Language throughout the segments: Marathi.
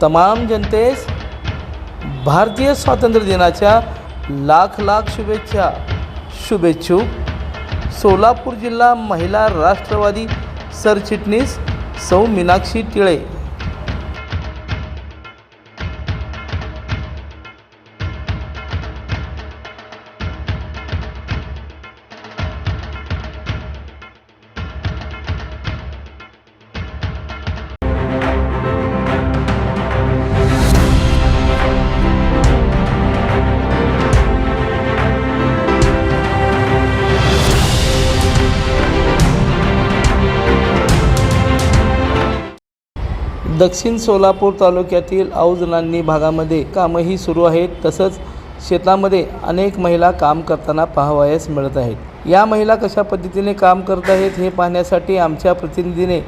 तमाम जनतेस भारतीय स्वातंत्र्य दिनाच्या लाख लाख शुभेच्छा. शुभेच्छुक सोलापूर जिल्हा महिला राष्ट्रवादी सरचिटणीस सौ मीनाक्षी टिळे. दक्षिण सोलापूर तालुक्यातील औजनांनी भागामध्ये कामही सुरू आहेत. तसंच शेतामध्ये अनेक महिला काम करताना पाहावयास मिळत आहेत. या महिला कशा पद्धतीने काम करत आहेत हे पाहण्यासाठी आमच्या प्रतिनिधीने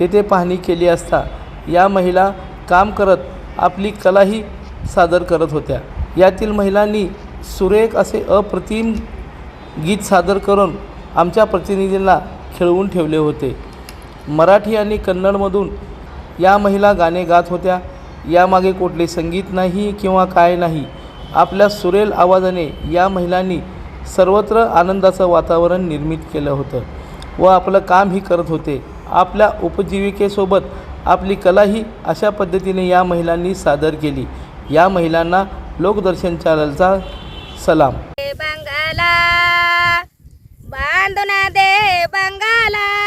तेथे पाहणी केली असता या महिला काम करत आपली कलाही सादर करत होत्या. यातील महिलांनी सुरेख असे अप्रतिम गीत सादर करून आमच्या प्रतिनिधींना खिळवून ठेवले होते. मराठी आणि कन्नडमधून या महिला गाणे गात होत्या. यामागे कुठले संगीत नाही किंवा काय नाही आपल्या सुरेल आवाजाने या महिलांनी सर्वत्र आनंदाचं वातावरण निर्मित केलं होतं व आपलं कामही करत होते. आपल्या उपजीविकेसोबत आपली कलाही अशा पद्धतीने या महिलांनी सादर केली. या महिलांना लोकदर्शन चॅनलचा सलाम. बंगाला बांधून दे बंगाला.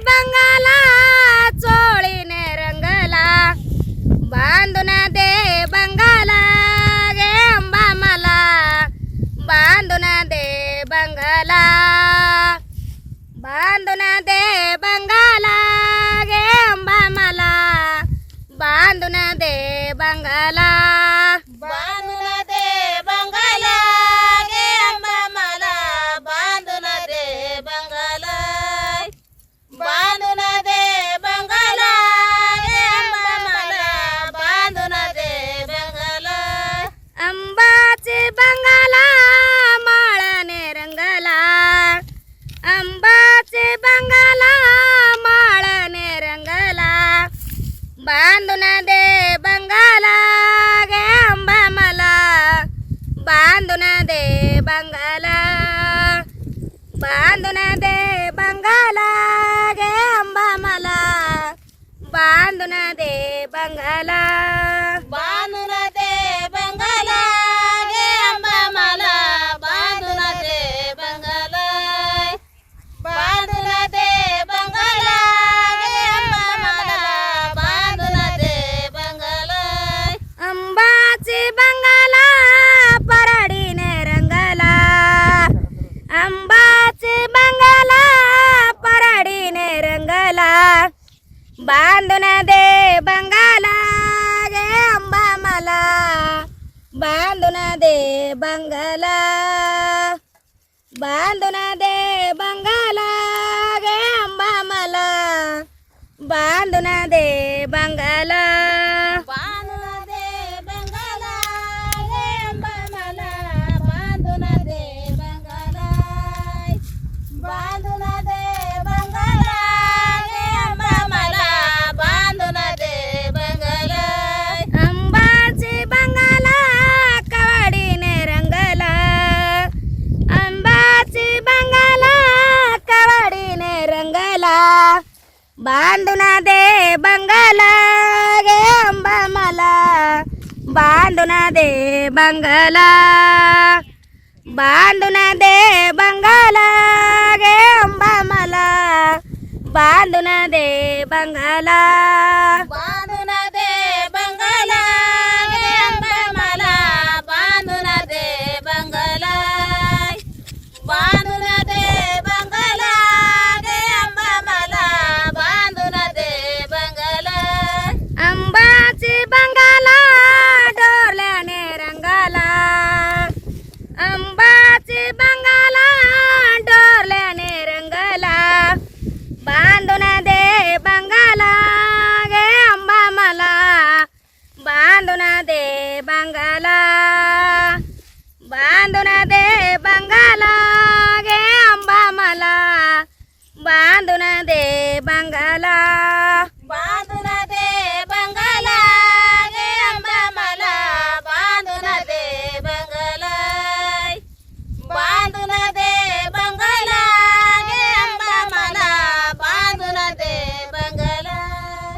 बंगाला चोळीने रंगला. बांधून दे बंगाला गे अंबा मला. बांधून दे बंगाला. बांधून दे बंगाला गे अंबा मला. बांधून दे बंगाला. बांधून रंगला बंगाला माळाने रंगला. बांधून दे बंगाला गे अंबा मला. बांधून दे बंगाला. बांधून दे बंगाला गे अंबा मला. बांधून दे बंगाला. बांधून बांधून दे बंगाला गे अंबा मला. बांधून दे बंगाला. बांधून दे बंगाला गे अंबा मला. बांधून दे बांधून दे बंगाला गे अंबा मला. बांधून दे बंगाला. बांधून दे बंगाला गे अंबा मला. बांधून दे बंगाला.